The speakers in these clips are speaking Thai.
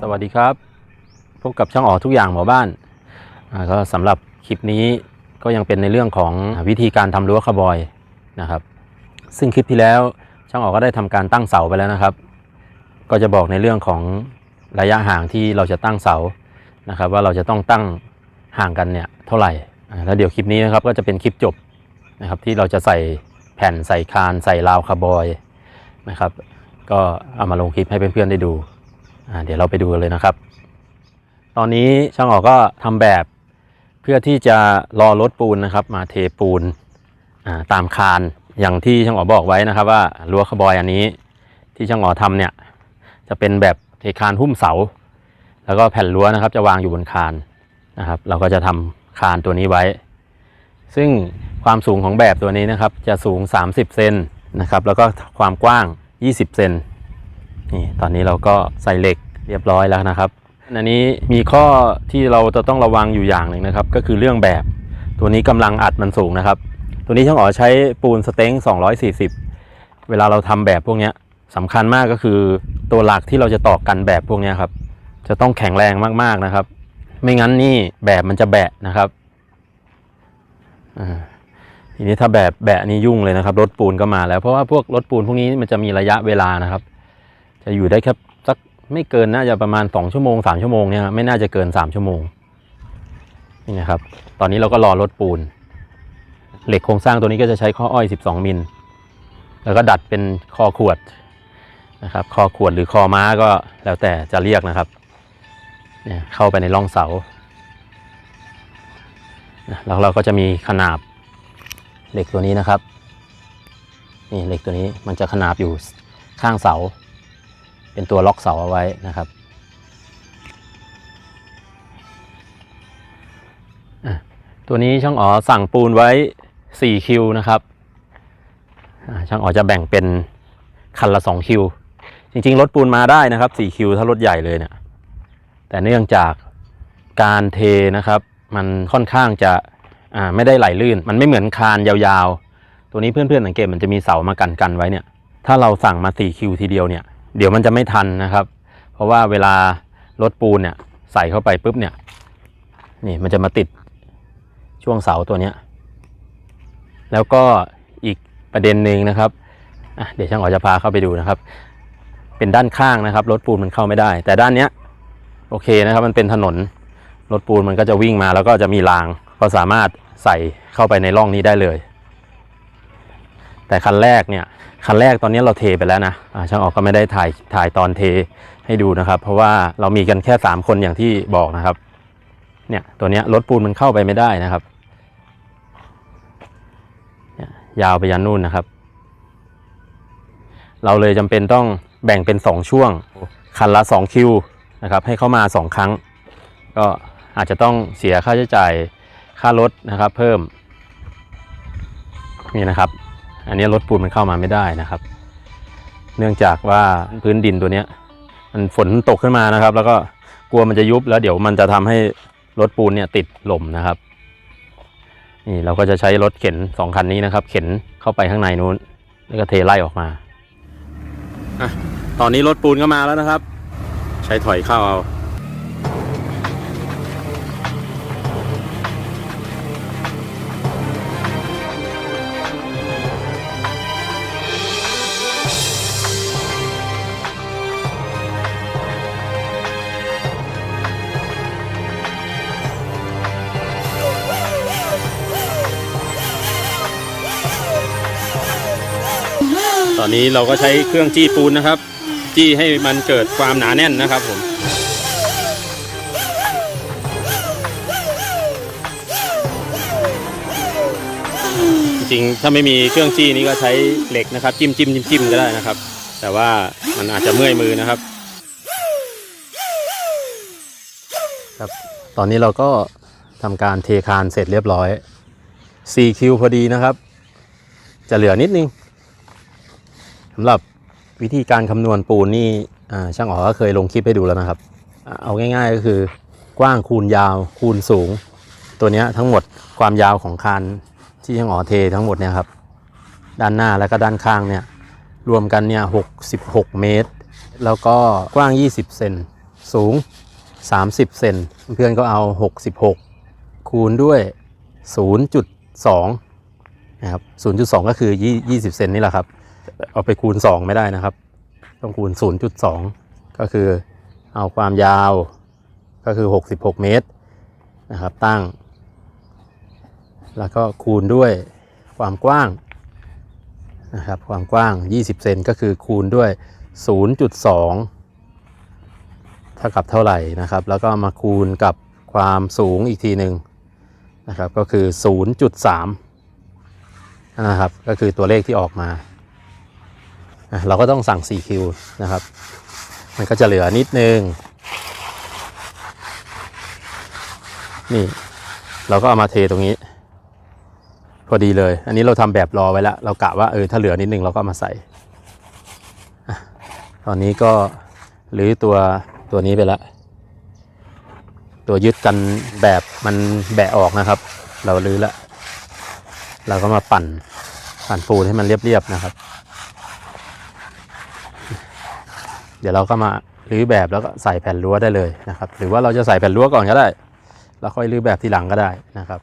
สวัสดีครับ พบกับช่างอ๋อทุกอย่างหมู่บ้านก็สำหรับคลิปนี้ก็ยังเป็นในเรื่องของวิธีการทำรั้วคาร์บอยนะครับ ซึ่งคลิปที่แล้วช่างอ๋อก็ได้ทำการตั้งเสาไปแล้วนะครับ ก็จะบอกในเรื่องของระยะห่างที่เราจะตั้งเสานะครับ ว่าเราจะต้องตั้งห่างกันเนี่ยเท่าไหร่แล้วเดี๋ยวคลิปนี้นะครับก็จะเป็นคลิปจบนะครับที่เราจะใส่แผ่นใส่คานใส่ราวคาร์บอยนะครับ ก็เอามาลงคลิปให้เพื่อนๆได้ดู เดี๋ยวเราไปดูกันเลยนะครับ ตอนนี้ช่างออกก็ทำแบบเพื่อที่จะรอรถปูนนะครับ มาเทปูนตามคานอย่างที่ช่างออกบอกไว้นะครับว่ารั้วคาร์บอยอันนี้ที่ช่างออกทำเนี่ยจะเป็นแบบเทคานหุ้มเสา แล้วก็แผ่นรั้วนะครับ จะวางอยู่บนคานนะครับ เราก็จะทำคานตัวนี้ไว้ ซึ่งความสูงของแบบตัวนี้นะครับ จะสูง 30 เซนนะครับ แล้วก็ความกว้าง 20 เซน นี่ตอนนี้เราก็ใส่เหล็กเรียบร้อยแล้วนะครับ อันนี้มีข้อที่เราจะต้องระวังอยู่อย่างหนึ่งนะครับ ก็คือเรื่องแบบ ตัวนี้กำลังอัดมันสูงนะครับ ตัวนี้ช่างอ๋อใช้ปูนสเต็ง240 เวลาเราทำแบบพวกนี้ยสำคัญมากก็คือตัวหลักที่เราจะตอกกันแบบพวกนี้ครับ จะต้องแข็งแรงมากๆนะครับ ไม่งั้นนี่แบบมันจะแบะนะครับอ่าทีนี้ถ้าแบบแบะนี่ยุ่งเลยนะครับรถปูนก็มาแล้วเพราะว่าพวกรถปูนพวกนี้มันจะมีระยะเวลานะครับ จะอยู่ได้แค่สักไม่เกินน่าจะประมาณ2ชั่วโมง3ชั่วโมงเนี่ยไม่น่าจะเกิน3ชั่วโมงนี่นะครับ ตอนนี้เราก็รอรถปูน เหล็กโครงสร้างตัวนี้ก็จะใช้ข้ออ้อย 12 มิล แล้วก็ดัดเป็นคอขวดนะครับ คอขวดหรือคอม้าก็แล้วแต่จะเรียกนะครับเนี่ยเข้าไปในร่องเสา แล้วเราก็จะมีขนาบเหล็กตัวนี้นะครับ นี่เหล็กตัวนี้มันจะขนาบอยู่ข้างเสา เป็นตัวล็อกเสาเอาไว้นะครับตัวนี้ช่างอ๋อสั่งปูนไว้ 4 คิวนะครับช่างอ๋อจะแบ่งเป็นคันละ 2 คิว จริงๆ รถปูนมาได้นะครับ 4 คิวถ้ารถใหญ่เลยเนี่ย แต่เนื่องจากการเทนะครับ มันค่อนข้างจะไม่ได้ไหลลื่น มันไม่เหมือนคานยาวๆ ตัวนี้เพื่อนๆสังเกตมันจะมีเสามากันกันไว้เนี่ย ถ้าเราสั่งมา 4 คิวทีเดียวเนี่ย เดี๋ยวมันจะไม่ทันนะครับ เพราะว่าเวลารถปูนเนี่ยใส่เข้าไปปุ๊บเนี่ย นี่มันจะมาติดช่วงเสาตัวเนี้ย แล้วก็อีกประเด็นหนึ่งนะครับเดี๋ยวช่างอ๋อจะพาเข้าไปดูนะครับ เป็นด้านข้างนะครับรถปูนมันเข้าไม่ได้ แต่ด้านเนี้ยโอเคนะครับ มันเป็นถนนรถปูนมันก็จะวิ่งมาแล้วก็จะมีรางก็สามารถใส่เข้าไปในร่องนี้ได้เลย แต่คันแรกเนี่ย คันแรกตอนนี้เราเทไปแล้วนะช่างออกก็ไม่ได้ถ่ายถ่ายตอนเทให้ดูนะครับ เพราะว่าเรามีกันแค่ 3 คนอย่างที่บอกนะครับ เนี่ยตัวนี้รถปูนมันเข้าไปไม่ได้นะครับเนี่ยยาวไปยันนู่นนะครับ เราเลยจำเป็นต้องแบ่งเป็น 2 ช่วง คันละ2คิวนะครับ ให้เข้ามา 2 ครั้ง ก็อาจจะต้องเสียค่าใช้จ่ายค่ารถนะครับ เพิ่มนี่นะครับ อันนี้รถปูนมันเข้ามาไม่ได้นะครับ เนื่องจากว่าพื้นดินตัวเนี้ย มันฝนตกขึ้นมานะครับ แล้วก็กลัวมันจะยุบแล้วเดี๋ยวมันจะทำให้รถปูนเนี่ยติดหล่มนะครับนี่เราก็จะใช้รถเข็นสองคันนี้นะครับ เข็นเข้าไปข้างในนู้น แล้วก็เทไล่ออกมาอะตอนนี้รถปูนก็มาแล้วนะครับ ใช้ถอยเข้าเอา อนนี้เราก็ใช้เครื่องจี้ปูนนะครับ จี้ให้มันเกิดความหนาแน่นนะครับผมจริงๆถ้าไม่มีเครื่องจี้นี้ก็ใช้เหล็กนะครับ จิ้มจิ้มจิ้มจิ้มก็ได้นะครับ แต่ว่ามันอาจจะเมื่อยมือนะครับ ครับ ตอนนี้เราก็ทำการเทคานเสร็จเรียบร้อย 4 คิวพอดีนะครับ จะเหลือนิดนึง สำหรับวิธีการคำนวณปูนนี่ช่างอ๋อก็เคยลงคลิปให้ดูแล้วนะครับ เอาง่ายๆก็คือกว้างคูณยาวคูณสูง ตัวนี้ทั้งหมดความยาวของคานที่ช่างอ๋อเททั้งหมดเนี่ยครับด้านหน้าแล้วก็ด้านข้างเนี่ยรวมกันเนี่ย66เมตร แล้วก็กว้าง 20 เซนสูง 30 เซนเพื่อนก็เอา 66 คูณด้วย 0.2นะครับ0.2 ก็คือ 20 เซนนี่แหละครับ เอาไปคูณ 2 ไม่ได้นะครับ ต้องคูณ 0.2 ก็คือเอาความยาวก็คือ 66 เมตรนะครับ ตั้ง แล้วก็คูณด้วยความกว้างนะครับความกว้าง 20 เซนก็คือคูณด้วย 0.2 เท่ากับเท่าไหร่นะครับ แล้วก็มาคูณกับความสูงอีกทีหนึ่งนะครับ ก็คือ 0.3 นะครับ ก็คือตัวเลขที่ออกมา เราก็ต้องสั่ง4คิวนะครับ มันก็จะเหลือนิดนึง นี่ เราก็เอามาเทตรงนี้ พอดีเลย อันนี้เราทำแบบรอไว้แล้ว เรากะว่าเออถ้าเหลือนิดนึงเราก็มาใส่ ตอนนี้ก็หรือตัวตัวนี้ไปแล้วตัวยึดกันแบบมันแบะออกนะครับ เราลื้อแล้วเราก็มาปั่นปั่นปูนให้มันเรียบๆนะครับ เดี๋ยวเราก็มารื้อแบบแล้วก็ใส่แผ่นรั้วได้เลยนะครับ หรือว่าเราจะใส่แผ่นรั้วก่อนก็ได้ แล้วค่อยรื้อแบบทีหลังก็ได้นะครับ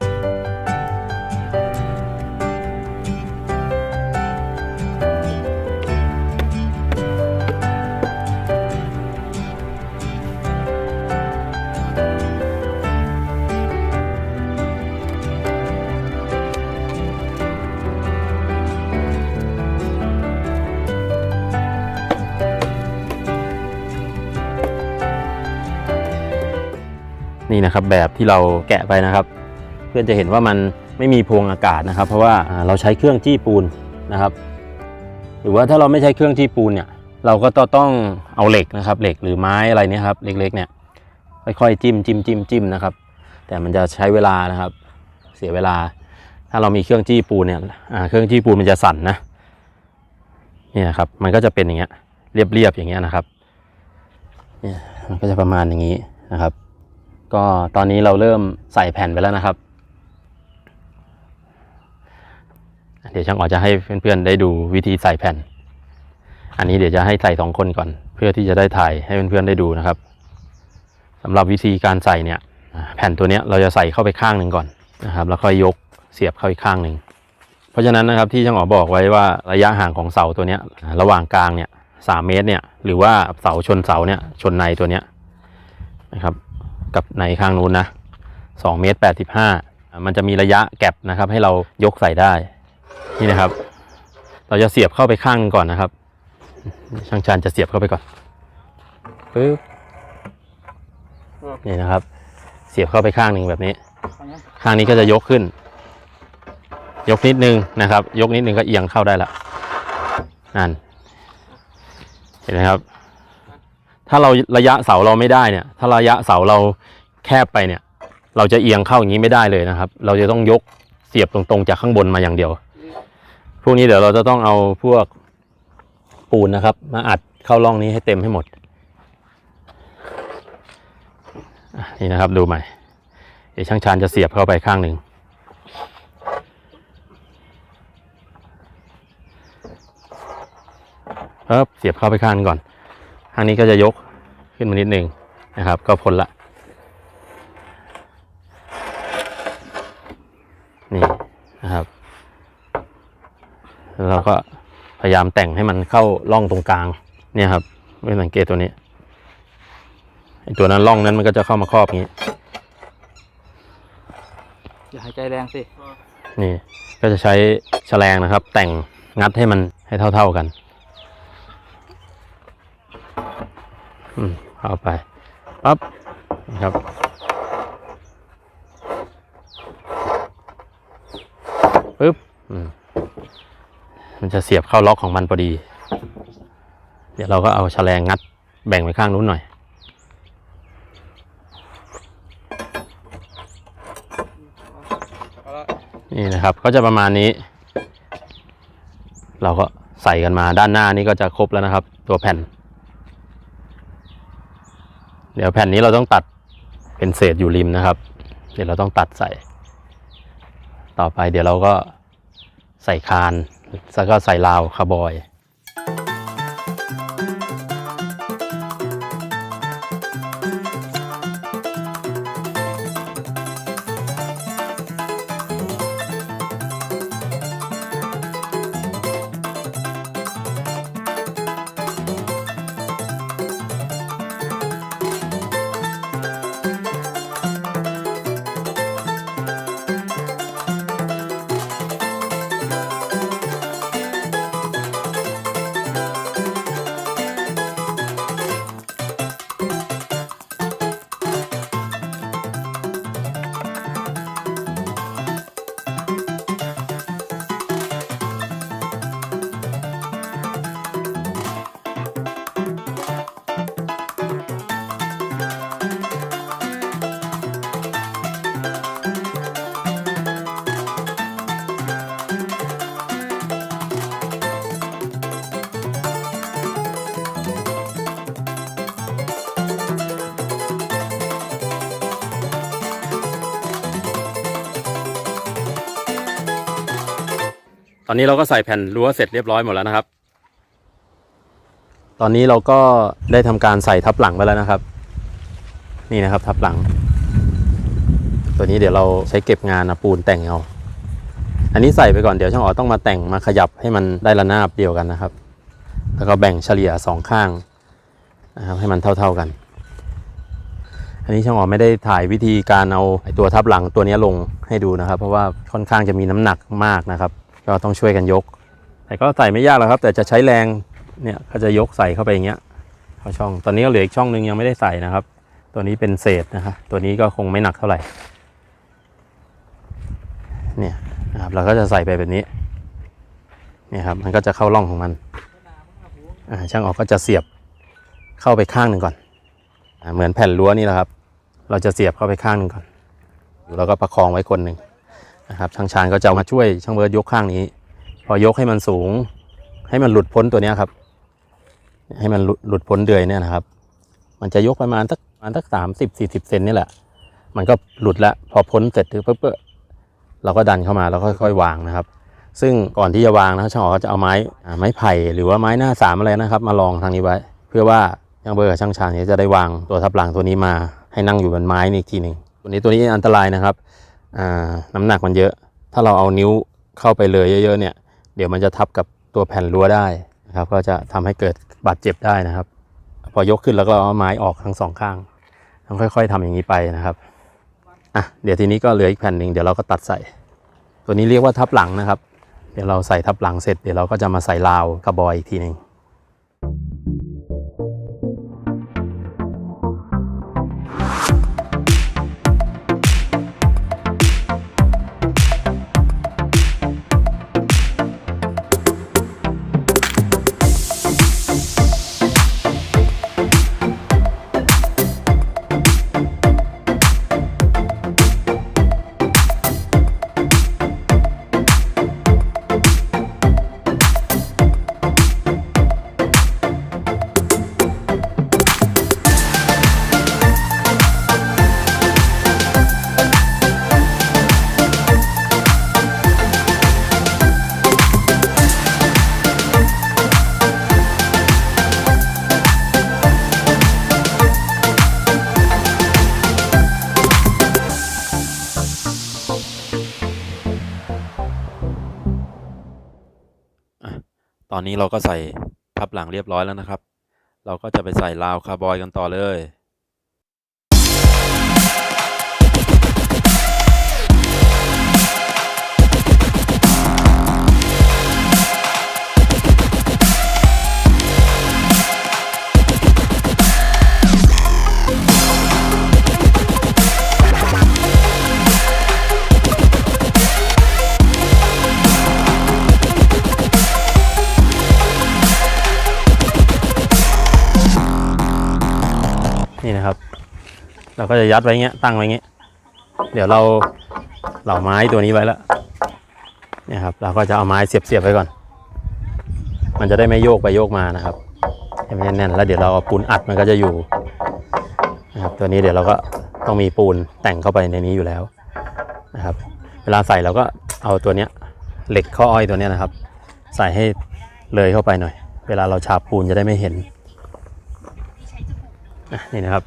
นี่นะครับแบบที่เราแกะไปนะครับ เพื่อนจะเห็นว่ามันไม่มีพวงอากาศนะครับ เพราะว่าเราใช้เครื่องจี้ปูนนะครับ หรือว่าถ้าเราไม่ใช้เครื่องจี้ปูนเนี่ย เราก็ต้องเอาเหล็กนะครับ เหล็กหรือไม้อะไรเนี่ยครับเล็กๆเนี่ยค่อยๆจิ้มจิ้มจิ้มจิ้มนะครับ แต่มันจะใช้เวลานะครับ เสียเวลา ถ้าเรามีเครื่องจี้ปูนเนี่ยเครื่องจี้ปูนมันจะสั่นนะเนี่ยครับมันก็จะเป็นอย่างเงี้ยเรียบๆอย่างเงี้ยนะครับเนี่ยมันก็จะประมาณอย่างนี้นะครับ ก็ตอนนี้เราเริ่มใส่แผ่นไปแล้วนะครับ เดี๋ยวช่างอ๋อจะให้เพื่อนๆได้ดูวิธีใส่แผ่น อันนี้เดี๋ยวจะให้ใส่สองคนก่อน เพื่อที่จะได้ถ่ายให้เพื่อนๆได้ดูนะครับสำหรับวิธีการใส่เนี่ย แผ่นตัวเนี้ยเราจะใส่เข้าไปข้างหนึ่งก่อนนะครับแล้วค่อยยกเสียบเข้าอีกข้างหนึ่งเพราะฉะนั้นนะครับที่ช่างอ๋อบอกไว้ว่าระยะห่างของเสาตัวเนี้ยระหว่างกลางเนี่ยสามเมตรเนี่ยหรือว่าเสาชนเสาเนี่ยชนในตัวเนี้ยนะครับ กับในข้างนู้นนะ2เมตร85 มันจะมีระยะแก็บนะครับ ให้เรายกใส่ได้ นี่นะครับ เราจะเสียบเข้าไปข้างหนึ่งก่อนนะครับ ช่างชานจะเสียบเข้าไปก่อนปึ๊บนี่นะครับ เสียบเข้าไปข้างหนึ่งแบบนี้ ข้างนี้ก็จะยกขึ้น ยกนิดนึงนะครับ ยกนิดนึงก็เอียงเข้าได้ละนั่นเห็นไหมครับ ถ้าเราระยะเสาเราไม่ได้เนี่ย ถ้าระยะเสาเราแคบไปเนี่ย เราจะเอียงเข้าอย่างนี้ไม่ได้เลยนะครับ เราจะต้องยกเสียบตรงๆจากข้างบนมาอย่างเดียว พวกนี้เดี๋ยวเราจะต้องเอาพวกปูนนะครับ มาอัดเข้าร่องนี้ให้เต็มให้หมด นี่นะครับดูใหม่ เดี๋ยวช่างชานจะเสียบเข้าไปข้างหนึ่งครับเสียบเข้าไปข้างนึงก่อน ข้างนี้ก็จะยกขึ้นมานิดหนึ่งนะครับ ก็พ้นละนี่นะครับแล้วเราก็พยายามแต่งให้มันเข้าร่องตรงกลาง เนี่ยครับไม่สังเกตตัวนี้ไอตัวนั้นร่องนั้นมันก็จะเข้ามาครอบอย่างนี้อย่าหายใจแรงสิ นี่ก็จะใช้แฉลงนะครับ แต่งงัดให้มันให้เท่า ๆกัน อืมเอาไปปั๊บนะครับปึ๊บอืมมันจะเสียบเข้าล็อกของมันพอดี เดี๋ยวเราก็เอาแฉลงงัดแบ่งไปข้างนู้นหน่อยนี่นะครับก็จะประมาณนี้ เราก็ใส่กันมาด้านหน้านี่ก็จะครบแล้วนะครับ ตัวแผ่น เดี๋ยวแผ่นนี้เราต้องตัดเป็นเศษอยู่ริมนะครับ เดี๋ยวเราต้องตัดใส่ ต่อไปเดี๋ยวเราก็ใส่คานแล้วก็ใส่ราวคาร์บอย ตอนนี้เราก็ใส่แผ่นรั้วเสร็จเรียบร้อยหมดแล้วนะครับ ตอนนี้เราก็ได้ทำการใส่ทับหลังไปแล้วนะครับ นี่นะครับทับหลัง ตัวนี้เดี๋ยวเราใช้เก็บงานนะปูนแต่งเอาอันนี้ใส่ไปก่อนเดี๋ยวช่างอ๋อต้องมาแต่งมาขยับให้มันได้ระนาบเดียวกันนะครับ แล้วก็แบ่งเฉลี่ยสองข้างนะครับให้มันเท่า ๆกัน อันนี้ช่างอ๋อไม่ได้ถ่ายวิธีการเอาตัวทับหลังตัวนี้ลงให้ดูนะครับ เพราะว่าค่อนข้างจะมีน้ำหนักมากนะครับ ก็ต้องช่วยกันยก แต่ก็ใส่ไม่ยากหรอกครับ แต่จะใช้แรงเนี่ยก็จะยกใส่เข้าไปอย่างเงี้ยเข้าช่องตอนนี้ก็เหลืออีกช่องหนึงยังไม่ได้ใส่นะครับ ตัวนี้เป็นเศษนะครับตัวนี้ก็คงไม่หนักเท่าไหร่เนี่ยนะครับเราก็จะใส่ไปแบบนี้เนี่ยครับมันก็จะเข้าร่องของมันอ่าช่างออกก็จะเสียบเข้าไปข้างหนึ่งก่อนอเหมือนแผ่นรั้วนี่แหละครับ เราจะเสียบเข้าไปข้างหนึ่งก่อนแล้วก็ประคองไว้คนหนึ่ง นะครับช่างชานก็จะมาช่วยช่างเบิร์ดยกข้างนี้ พอยกให้มันสูง ให้มันหลุดพ้นตัวนี้ครับ ให้มันหลุดพ้นเดือยเนี่ยนะครับ มันจะยกประมาณสักประมาณสักสามสิบสี่สิบเซนนี่แหละ มันก็หลุดละพอพ้นเสร็จปุ๊บปุ๊บเราก็ดันเข้ามาแล้วค่อย ๆ วางนะครับ ซึ่งก่อนที่จะวางนะช่างอ๋อก็จะเอาไม้ไม้ไผ่หรือว่าไม้หน้าสามอะไรนะครับ มาลองทางนี้ไว้ เพื่อว่าช่างเบอร์กับช่างชานี่ยจะได้วางตัวทับหลังตัวนี้มา ให้นั่งอยู่บนไม้นี่อีกทีหนึ่งตัวนี้ตัวนี้อันตรายนะครับ น้ำหนักมันเยอะ ถ้าเราเอานิ้วเข้าไปเลยเยอะๆเนี่ย เดี๋ยวมันจะทับกับตัวแผ่นรั้วได้นะครับ ก็จะทำให้เกิดบาดเจ็บได้นะครับ พอยกขึ้นแล้วก็เอาไม้ออกทั้งสองข้างต้องค่อย ๆทำอย่างนี้ไปนะครับอะเดี๋ยวทีนี้ก็เหลืออีกแผ่นหนึ่งเดี๋ยวเราก็ตัดใส่ ตัวนี้เรียกว่าทับหลังนะครับ เดี๋ยวเราใส่ทับหลังเสร็จเดี๋ยวเราก็จะมาใส่ราวกระบอยอีกทีหนึ่ง ตอนนี้เราก็ใส่ทับหลังเรียบร้อยแล้วนะครับ เราก็จะไปใส่ราวคาร์บอยกันต่อเลย นี่นะครับ เราก็จะยัดไว้เงี้ยตั้งไว้เงี้ย เดี๋ยวเราเหล่าไม้ตัวนี้ไว้แล้วเนี่ยครับ เราก็จะเอาไม้เสียบๆไว้ก่อน มันจะได้ไม่โยกไปโยกมานะครับให้มันแน่นๆแล้วเดี๋ยวเราเอาปูนอัดมันก็จะอยู่นะครับตัวนี้เดี๋ยวเราก็ต้องมีปูนแต่งเข้าไปในนี้อยู่แล้วนะครับ เวลาใส่เราก็เอาตัวเนี้ยเหล็กข้ออ้อยตัวเนี้ยนะครับ ใส่ให้เลยเข้าไปหน่อย เวลาเราฉาบปูนจะได้ไม่เห็น อะนี่นะครับ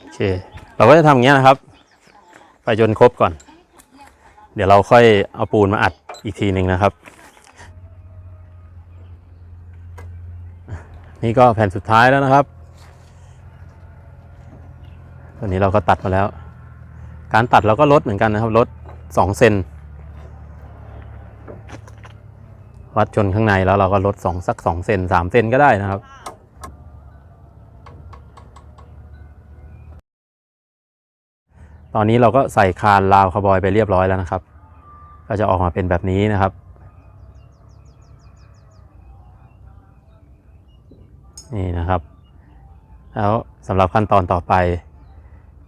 โอเค เราก็จะทำอย่างเงี้ยนะครับ ไปจนครบก่อน เดี๋ยวเราค่อยเอาปูนมาอัดอีกทีหนึ่งนะครับ นี่ก็แผ่นสุดท้ายแล้วนะครับ ตัวนี้เราก็ตัดมาแล้ว การตัดเราก็ลดเหมือนกันนะครับลดสองเซนวัดจนข้างในแล้วเราก็ลดสองสักสองเซนสามเซนก็ได้นะครับตอนนี้เราก็ใส่คานราวคาร์บอยไปเรียบร้อยแล้วนะครับ ก็จะออกมาเป็นแบบนี้นะครับ นี่นะครับ แล้วสำหรับขั้นตอนต่อไป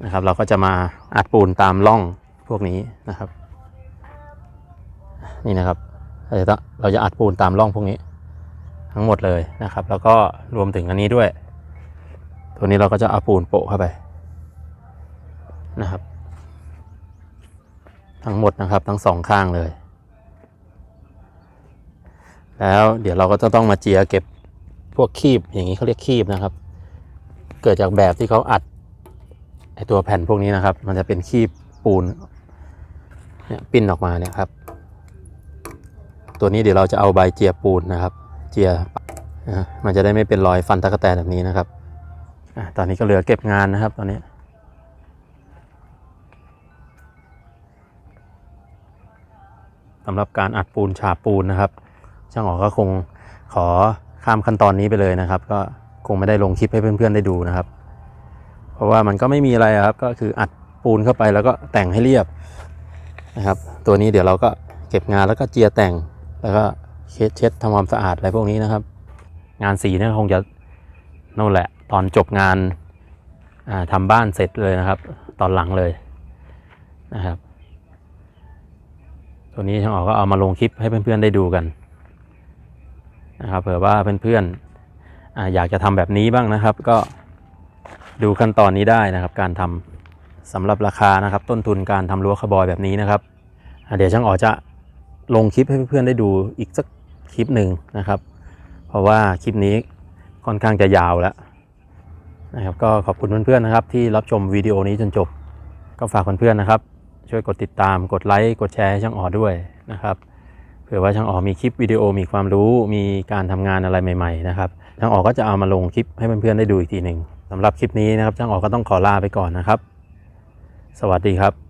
นะครับ เราก็จะมาอัดปูนตามร่องพวกนี้นะครับ นี่นะครับเราจะเราจะอัดปูนตามร่องพวกนี้ ทั้งหมดเลยนะครับ แล้วก็รวมถึงอันนี้ด้วย ตัวนี้เราก็จะเอาปูนโปะเข้าไปนะครับ ทั้งหมดนะครับทั้งสองข้างเลย แล้วเดี๋ยวเราก็จะต้องมาเจียเก็บ พวกคีบอย่างนี้เขาเรียกคีบนะครับ เกิดจากแบบที่เขาอัดไอตัวแผ่นพวกนี้นะครับ มันจะเป็นคีบปูนเนี่ยปิ้นออกมาเนี่ยครับ ตัวนี้เดี๋ยวเราจะเอาใบเจียปูนนะครับ เจียมันจะได้ไม่เป็นรอยฟันตะกแตนแบบนี้นะครับอตอนนี้ก็เหลือเก็บงานนะครับ ตอนนี้สำหรับการอัดปูนฉาบปูนนะครับ ช่างอ๋อก็คงขอ ข้ามขั้นตอนนี้ไปเลยนะครับ ก็คงไม่ได้ลงคลิปให้เพื่อนๆได้ดูนะครับ เพราะว่ามันก็ไม่มีอะไระครับ ก็คืออัดปูนเข้าไปแล้วก็แต่งให้เรียบนะครับ ตัวนี้เดี๋ยวเราก็เก็บงานแล้วก็เจียแต่งแล้วก็เช็ดเช็ดทำความสะอาดอะไรพวกนี้นะครับ งานสีเนี่ยคงจะนั่นแหละ ตอนจบงานาทำบ้านเสร็จเลยนะครับ ตอนหลังเลยนะครับ ตัวนี้ช่างออกก็เอามาลงคลิปให้เพื่อนๆได้ดูกัน นะครับเผื่อว่าเพื่อนๆออยากจะทำแบบนี้บ้างนะครับ ก็ดูขั้นตอนนี้ได้นะครับ การทำสำหรับราคานะครับ ต้นทุนการทำรั้วคาร์บอยแบบนี้นะครับ เดี๋ยวช่างอ๋อจะลงคลิปให้เพื่อนๆได้ดูอีกสักคลิปหนึ่งนะครับ เพราะว่าคลิปนี้ค่อนข้างจะยาวแล้วนะครับ ก็ขอบคุณเพื่อนๆนะครับ ที่รับชมวิดีโอนี้จนจบ ก็ฝากเพื่อนๆนะครับ ช่วยกดติดตามกดไลค์กดแชร์ให้ช่างอ๋อด้วยนะครับ เผื่อว่าช่างอ๋อมีคลิปวิดีโอมีความรู้มีการทำงานอะไรใหม่ๆนะครับช่างอ๋อก็จะเอามาลงคลิปให้เพื่อนๆได้ดูอีกทีหนึ่งสำหรับคลิปนี้นะครับช่างอ๋อก็ต้องขอลาไปก่อนนะครับ สวัสดีครับ